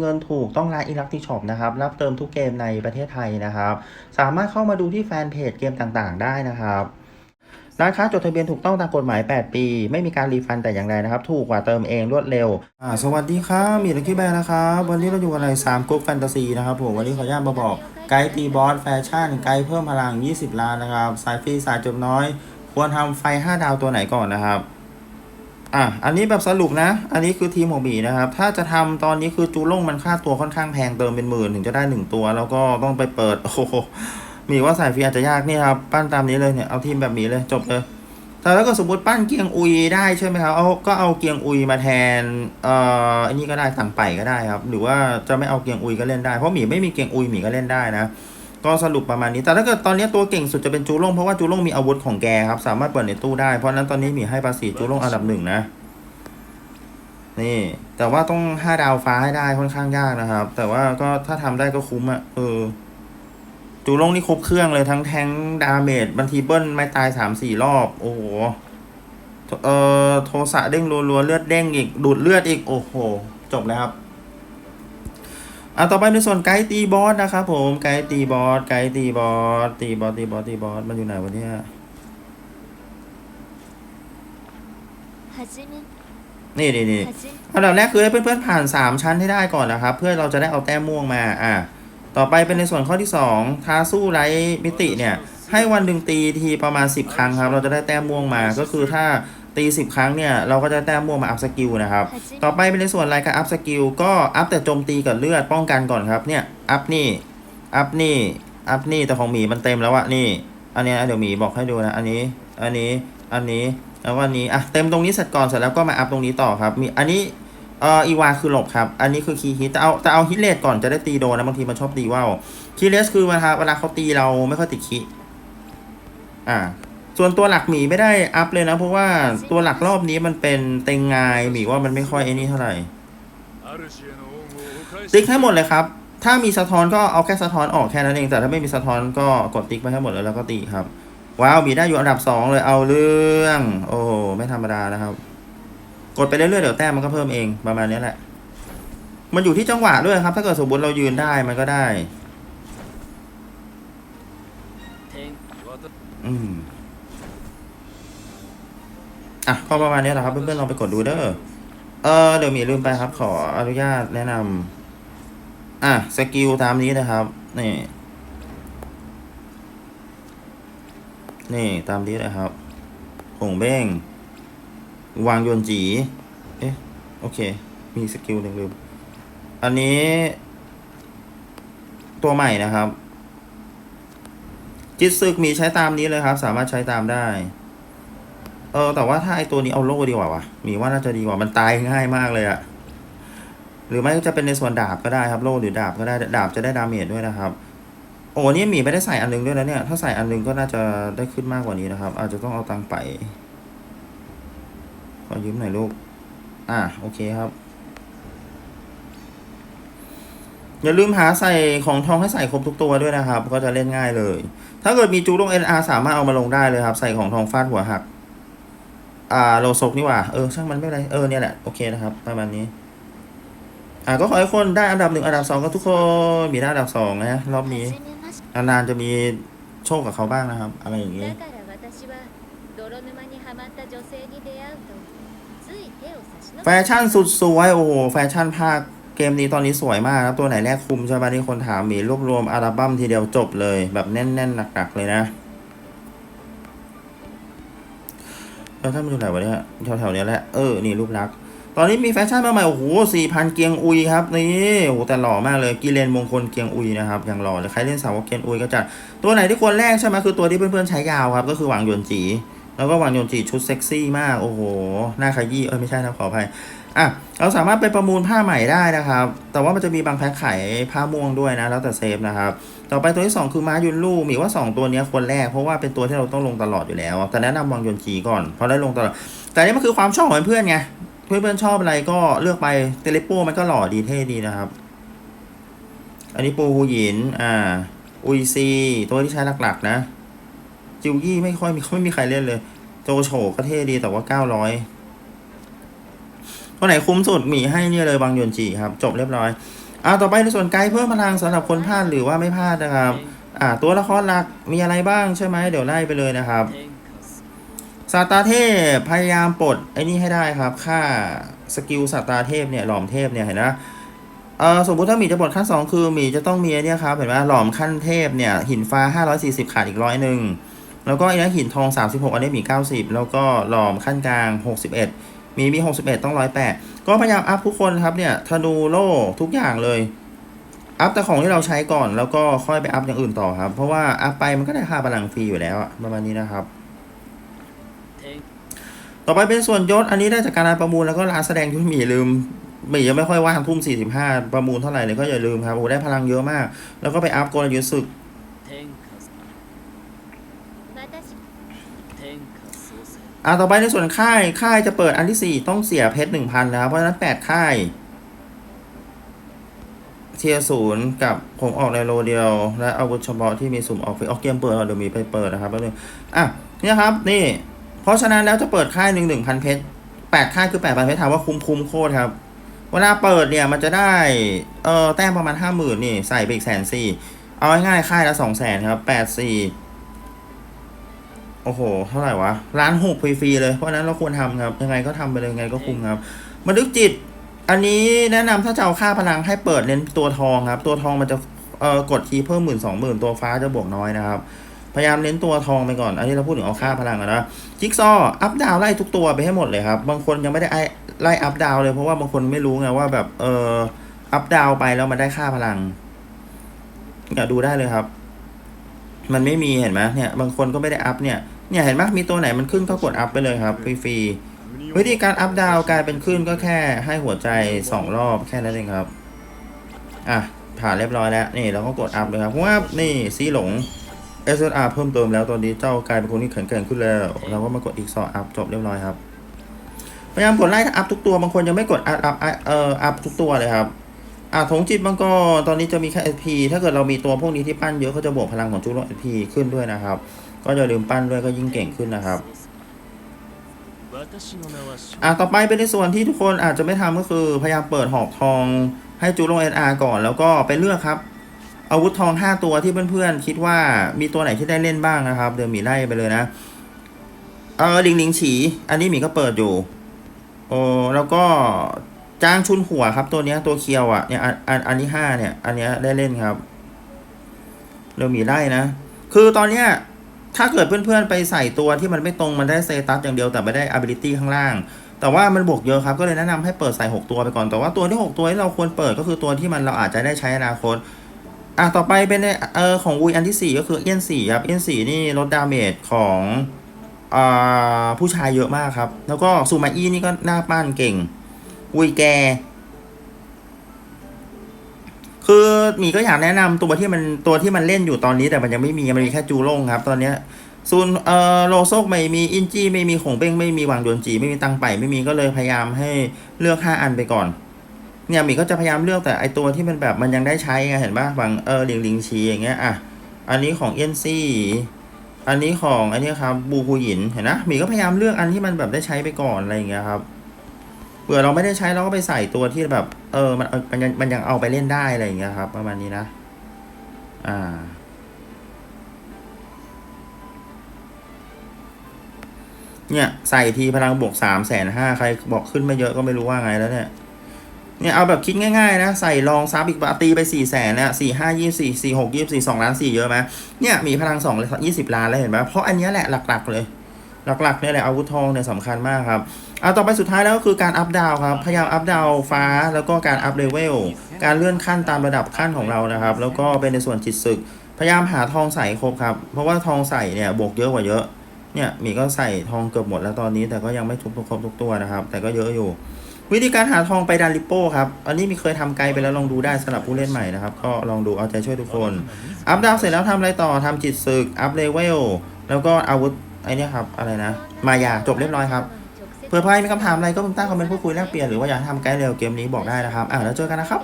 เงินถูกต้องร้านอิลักติช็อปนะครับ รับเติมทุกเกมในประเทศไทยนะครับ สามารถเข้ามาดูที่แฟนเพจเกมต่างๆ ได้นะครับร้านค้าจดทะเบียนถูกต้องตามกฎหมาย 8 ปี ไม่มีการรีฟันแต่อย่างใดนะครับ ถูกกว่าเติมเองรวดเร็ว อ่า สวัสดีครับมีลักกี้แบร์นะครับ วันนี้เราอยู่กันใน3กรุ๊ปแฟนตาซีนะครับผม วันนี้ขออนุญาตมาบอก ไกด์ตีบอสแฟชั่น ไกด์เพิ่มพลัง 20 ล้านนะครับ สายฟรีสายจบน้อย ควรทำไฟ 5 ดาวตัวไหนก่อนนะครับ อะอันนี้แบบสรุปนะ อันนี้คือทีมของบีนะครับ ถ้าจะทำตอนนี้คือจูล่งมันค่าตัวค่อนข้างแพงเติมเป็นหมื่นถึงจะได้หนึ่งตัว แล้วก็ต้องไปเปิด โอ้โหมีว่าสายฟรีอาจจะยากนี่ครับ ปั้นตามนี้เลยเนี่ย เอาทีมแบบนี้เลยจบเลยแต่ถ้ากิดสมมติปั้นเกียงอุยได้ใช่ไหมครับ เอาก็เอาเกียงอุยมาแทน เอ่ออันนี้ก็ได้สั่งไปก็ได้ครับ หรือว่าจะไม่เอาเกียงอุยก็เล่นได้ เพราะหมีไม่มีเกียงอุยหมีก็เล่นได้นะ ก็สรุปประมาณนี้ แต่ถ้าเกิดตอนนี้ตัวเก่งสุดจะเป็นจูล่งเพราะว่าจูล่งมีอาวุธของแกครับ สามารถเปิดในตู้ได้ เพราะนั้นตอนนี้มีให้ภาษีจูล่งอันดับหนึ่งนะ นี่ แต่ว่าต้องห้าดาวฟ้าให้ได้ค่อนข้างยากนะครับ แต่ว่าก็ถ้าทำได้ก็คุ้มอะเออ จูลงนี่ครบเครื่องเลยทั้งแทงดาเมจบางทีเบิ้ลไม่ตายสามสี่รอบ โอ้โห เอ่อโทสะเด้งรัวๆเลือดเด้งอีกดูดเลือดอีก โอ้โห จบแล้วครับ อะต่อไปในส่วนไกด์ตีบอสนะครับผมไกด์ตีบอสไกด์ตีบอสตีบอสตีบอสตีบอสมันอยู่ไหนวันนี้นี่นี่นี่อันดับแรกคือให้เพื่อนๆผ่าน 3 ชั้นให้ได้ก่อนนะครับ เพื่อเราจะได้เอาแต้มม่วงมาอะต่อไปเป็นในส่วนข้อที่ 2 ท้าสู้ไร้มิติเนี่ย ให้วันหนึ่งตีทีประมาณ 10 ครั้งครับ เราจะได้แต้มม่วงมาก็คือถ้า ตี 10 ครั้งเนี่ย เราก็จะแต้มม่วงมาอัพสกิลนะครับ ต่อไปเป็นในส่วนรายการอัพสกิลก็อัพแต่โจมตีกับเลือดป้องกันก่อนครับ เนี่ย อัพนี่ อัพนี่ อัพนี่แต่ของหมีมันเต็มแล้วอะนี่ อันเนี้ยเดี๋ยวหมีบอกให้ดูนะ อันนี้ อันนี้ อันนี้ แล้ววันนี้ อะ เต็มตรงนี้เสร็จก่อนเสร็จแล้วก็มาอัพตรงนี้ต่อครับ มี อันนี้ เอ่อ อีวาคือหลบครับ อันนี้คือคีย์ฮิตแต่เอาแต่เอาฮิตเลสก่อนจะได้ตีโดนนะบางทีมันชอบตีว่าวคีย์เลสคือเวลาเวลาเขาตีเราไม่ค่อยติดคีย์อ่า ส่วนตัวหลักหมีไม่ได้อัพเลยนะ เพราะว่าตัวหลักรอบนี้มันเป็นเต็งงายหมีว่ามันไม่ค่อยไอ้นี่เท่าไหร่ติ๊กให้หมดเลยครับ ถ้ามีสะท้อนก็เอาแค่สะท้อนออกแค่นั้นเอง แต่ถ้าไม่มีสะท้อนก็กดติ๊กไปให้หมดเลยแล้วก็ตีครับ ว้าวมีได้อยู่อันดับสองเลยเอาเรื่อง โอ้ไม่ธรรมดานะครับ กดไปเรื่อยๆเดี๋ยวแต้มมันก็เพิ่มเองประมาณนี้แหละ มันอยู่ที่จังหวะด้วยครับ ถ้าเกิดสมมติเรายืนได้มันก็ได้ อืม อะก็ประมาณนี้แหละครับ เพื่อนๆลองไปกดดูเด้อเออเดี๋ยวมีลืมไปครับ ขออนุญาตแนะนำอะสกิลตามนี้นะครับ นี่ นี่ตามนี้นะครับหงเบ้ง วางโยนจี เอ๊ะ โอเค มีสกิลหนึ่งลืม อันนี้ ตัวใหม่นะครับ จิตซึกมีใช้ตามนี้เลยครับ สามารถใช้ตามได้ เออแต่ว่าถ้าไอตัวนี้เอาโล่ดีกว่าวะมีว่าน่าจะดีกว่ามันตายง่ายมากเลยอะหรือไม่ก็จะเป็นในส่วนดาบก็ได้ครับโล่หรือดาบก็ได้ดาบจะได้ดาเมจด้วยนะครับ โอ้นี่หมีไม่ได้ใส่อันหนึงด้วยนะเนี่ยถ้าใส่อันหนึงก็น่าจะได้ขึ้นมากกว่านี้นะครับ อาจจะต้องเอาตังไปขอยืมหน่อยลูก อะโอเคครับอย่าลืมหาใส่ของทองให้ใส่ครบทุกตัวด้วยนะครับ ก็จะเล่นง่ายเลย ถ้าเกิดมีจูลง NR สามารถเอามาลงได้เลยครับ ใส่ของทองฟาดหัวหัก อ่าโลโซกนี่ว่า เออช่างมันไม่ไร เออเนี่ยแหละ โอเคนะครับ ประมาณนี้ อ่าก็ขอให้คนได้อันดับหนึ่งอันดับสองก็ทุกคนมีได้อันดับสองนะรอบนี้ นานๆจะมีโชคกับเขาบ้างนะครับ อะไรอย่างนี้แฟชั่นสุดสวยโอ้โหแฟชั่นภาคเกมนี้ตอนนี้สวยมากครับ ตัวไหนแรกคุมใช่ไหมนี่คนถามมีรวบรวมอัลบั้มทีเดียวจบเลย แบบแน่นๆหนักๆเลยนะ แล้วถ้ามันอยู่ไหนวะเนี่ยแถวๆเนี้ยแหละ เออ นี่รูปลักษณ์ตอนนี้มีแฟชั่นมาใหม่ โอ้โหสี่พันเกียงอุยครับ นี่ โอ้โห แต่หล่อมากเลย กีเลนมงคลเกียงอุยนะครับยังหล่อเลยใครเล่นสาวกเกียงอุยก็จัด ตัวไหนที่ควรแรกใช่ไหมคือตัวที่เพื่อนๆใช้ยาวครับ ก็คือหวังหยวนจี แล้วก็วางหยนจีชุดเซ็กซี่มาก โอ้โห หน้าขยี้ เอ้ยไม่ใช่นะขออภัย อะ เราสามารถไปประมูลผ้าใหม่ได้นะครับ แต่ว่ามันจะมีบางแพ็คขายผ้าม่วงด้วยนะ แล้วแต่เซฟนะครับ ต่อไปตัวที่ 2 คือม้ายุนลูกมีว่า 2 ตัวนี้ควรแรก เพราะว่าเป็นตัวที่เราต้องลงตลอดอยู่แล้ว แต่แนะนำวางยนจีก่อน เพราะได้ลงตลอด แต่นี่มันคือความชอบของเพื่อนไง เพื่อนๆชอบอะไรก็เลือกไปเทเลโป้มันก็หล่อดีเท่ดีนะครับ อันนี้ปูฮูหยิน อ่าอุยซี ตัวที่ใช้หลักๆนะ จิวยี่ไม่ค่อยมีไม่มีใครเล่นเลย โจโฉก็เท่ดีแต่ว่าเก้าร้อยตัวไหนคุ้มสุดหมีให้เนี่ยเลยบางยนจีครับ จบเรียบร้อยอ่าต่อไปในส่วนไกด์เพิ่มพลังสำหรับคนพลาดหรือว่าไม่พลาดนะครับ อ่า ตัวละครหลักมีอะไรบ้างใช่ไหมเดี๋ยวไล่ไปเลยนะครับซาตาเทพพยายามปลดไอ้นี่ให้ได้ครับ ค่าสกิลซาตาเทพเนี่ยหลอมเทพเนี่ยเห็นนะเออสมมุติถ้าหมีจะปลดขั้น 2 คือหมีจะต้องมีไอ้เนี่ยครับเห็นไหมหลอมขั้นเทพเนี่ยหินฟ้า 540 ขาดอีกร้อยหนึ่ง แล้วก็ไอ้นี่หินทอง 36 อันนี้หมี 90 แล้วก็หลอมขั้นกลาง 61 มีมี 61 ต้อง 108 ก็พยายามอัพทุกคนครับเนี่ยธนูโล่ทุกอย่างเลย อัพแต่ของที่เราใช้ก่อนแล้วก็ค่อยไปอัพอย่างอื่นต่อครับ เพราะว่าอัพไปมันก็ได้ค่าพลังฟรีอยู่แล้วอะประมาณนี้นะครับ ต่อไปเป็นส่วนยศอันนี้ได้จากการประมูลแล้วก็ร้านแสดงที่หมีลืมหมียังไม่ค่อยว่างทุ่ม45 ประมูลเท่าไหร่เลยก็อย่าลืมครับโอ้ได้พลังเยอะมาก แล้วก็ไปอัพกลยุทธ์ศึก อ่าต่อไปในส่วนค่ายค่ายจะเปิดอันที่ 4 ต้องเสียเพชร1,000นะครับเพราะฉะนั้น 8 ค่ายเทียศูนย์กับผมออกในโลเดียว และอาวุธเฉพาะที่มีสุ่มออกฟรีออกเกมเปิดเดี๋ยวมีไปเปิดนะครับแป๊บนึงอะเนี่ยครับนี่ เพราะฉะนั้นแล้วจะเปิดค่ายหนึ่งหนึ่งพันเพชรแปดค่ายคือแปดพันเพชรถามว่าคุ้มคุ้มโคตรครับ เวลาเปิดเนี่ยมันจะได้เออแต้มประมาณห้าหมื่นนี่ใส่ไปอีกแสนสี่เอาง่ายๆค่ายละสองแสนครับแปดสี่ อ้โห เท่าไหร่วะล้านหกฟรีๆเลย เพราะนั้นเราควรทำครับ ยังไงก็ทำไปเลยยังไงก็คุ้มครับบันทึกจิต อันนี้แนะนำถ้าจะเอาค่าพลังให้เปิดเน้นตัวทองครับ ตัวทองมันจะเอ่อกดทีเพิ่มหมื่นสองหมื่นตัวฟ้าจะบวกน้อยนะครับ พยายามเน้นตัวทองไปก่อน อันนี้เราพูดถึงเอาค่าพลังนะจิ๊กซอว์อัพดาวไล่ทุกตัวไปให้หมดเลยครับ บางคนยังไม่ได้ไอไล่อัพดาวเลยเพราะว่าบางคนไม่รู้ไงว่าแบบเอออัพดาวไปแล้วมันได้ค่าพลังเนี่ยดูได้เลยครับ มันไม่มีเห็นไหมเนี่ย บางคนก็ไม่ได้อัพเนี่ย เนี่ยเห็นไหมมีตัวไหนมันขึ้นก็กดอัพไปเลยครับฟรีๆวิธีการอัพดาวกลายเป็นขึ้นก็แค่ให้หัวใจสองรอบแค่นั้นเองครับ อะ ผ่านเรียบร้อยแล้ว นี่เราก็กดอัพเลยครับเพราะว่านี่ซีหลง SSR เพิ่มเติมแล้วตอนนี้เจ้ากลายเป็นคนที่แข็งแกร่งขึ้นแล้ว เราก็มากดอีกซออัพจบเรียบร้อยครับพยายามกดไล่อัพทุกตัวบางคนยังไม่กดอัพอัพเอ่ออัพทุกตัวเลยครับ อะถงจิตมังกรตอนนี้จะมีแค่ SP ถ้าเกิดเรามีตัวพวกนี้ที่ปั้นเยอะเขาจะบวกพลังของจุล SP ขึ้นด้วยนะครับ ก็อย่าลืมปั้นด้วยก็ยิ่งเก่งขึ้นนะครับอะต่อไปเป็นในส่วนที่ทุกคนอาจจะไม่ทำก็คือพยายามเปิดหอกทองให้จูโรเออาก่อนแล้วก็ไปเลือกครับ อาวุธทอง 5 ตัวที่เพื่อนๆ คิดว่ามีตัวไหนที่ได้เล่นบ้างนะครับ เดี๋ยวหมีไล่ไปเลยนะ เออลิงลิงฉี อันนี้หมีก็เปิดอยู่โอ้แล้วก็ จ้างชุนหัวครับตัวเนี้ยตัวเคียวอะเนี่ยอันอันอันที่ห้าเนี่ย อันเนี้ยได้เล่นครับเดี๋ยวมีไล่นะ คือตอนเนี้ยถ้าเกิดเพื่อนๆไปใส่ตัวที่มันไม่ตรงมันได้เซตัสอย่างเดียวแต่ไม่ได้ ability ข้างล่าง แต่ว่ามันบวกเยอะครับ ก็เลยแนะนำให้เปิดใส่ 6 ตัวไปก่อน แต่ว่าตัวที่ 6 ตัวที่เราควรเปิดก็คือตัวที่มันเราอาจจะได้ใช้อนาคตอะต่อไปเป็นในเออของวุยอันที่ 4 ก็คือเอียนสี่ครับเอียนสี่นี่ลดดาเมจของอ่าผู้ชายเยอะมากครับ แล้วก็ซูมาอี้นี่ก็หน้าป้านเก่ง วุยแก คือมีก็อยากแนะนำตัวที่มันตัวที่มันเล่นอยู่ตอนนี้แต่มันยังไม่มีมันมีแค่จูโล่งครับ ตอนเนี้ยซูนเอ่อโลโซกไม่มีอินจี้ไม่มีขงเบ้งไม่มีวางดวนจีไม่มีตังไปไม่มีก็เลยพยายามให้เลือกห้าอันไปก่อน เนี่ยมีก็จะพยายามเลือกแต่ไอตัวที่มันแบบมันยังได้ใช้ไงเห็นปะบางเออลิงลิงชีอย่างเงี้ยอะอันนี้ของเอ็นซี่อันนี้ของอันนี้ครับบูฮูหยินเห็นนะมีก็พยายามเลือกอันที่มันแบบได้ใช้ไปก่อนอะไรอย่างเงี้ยครับ เผื่อเราไม่ได้ใช้เราก็ไปใส่ตัวที่แบบ เออมันมันยังมันยังเอาไปเล่นได้อะไรอย่างเงี้ยครับ ประมาณนี้นะ อ่า เนี่ยใส่ทีพลังบวกสามแสนห้าใครบอกขึ้นไม่เยอะก็ไม่รู้ว่าไงแล้วเนี่ยเนี่ยเอาแบบคิดง่ายๆนะใส่รองซับอีกบาตีไปสี่แสนนะสี่ห้ายี่สี่สี่หกยี่สี่สองล้านสี่เยอะไหมเนี่ยมีพลังสองยี่สิบล้านแล้วเห็นไหมเพราะอันนี้แหละหลักๆเลย หลักๆเนี่ยแหละอาวุธทองเนี่ยสำคัญมากครับเอาต่อไปสุดท้ายแล้วก็คือการอัพดาวครับ พยายามอัพดาวฟ้าแล้วก็การอัพเลเวล การเลื่อนขั้นตามระดับขั้นของเรานะครับ แล้วก็เป็นในส่วนจิตศึก พยายามหาทองใสครบครับ เพราะว่าทองใสเนี่ยบวกเยอะกว่าเยอะ เนี่ยมีก็ใส่ทองเกือบหมดแล้วตอนนี้ แต่ก็ยังไม่ทุบครบทุกตัวนะครับ แต่ก็เยอะอยู่ วิธีการหาทองไปดันลิโป้ครับ อันนี้มีเคยทำไกลไปแล้วลองดูได้สำหรับผู้เล่นใหม่นะครับ ก็ลองดูเอาใจช่วยทุกคน อัพดาวเสร็จแล้วทำอะไรต่อทำจิตศึก อัพเลเวล แล้วก็อาวุธ อ้เนี่ยครับอะไรนะ มายาจบเรียบร้อยครับเผื่อใครมีคำถามอะไรก็มึงตั้งคอมเมนต์พูดคุยแลกเปลี่ยนหรือว่าอยากทำไกด์เร็วเกมนี้บอกได้นะครับอ่าแล้วเจอกันนะครับ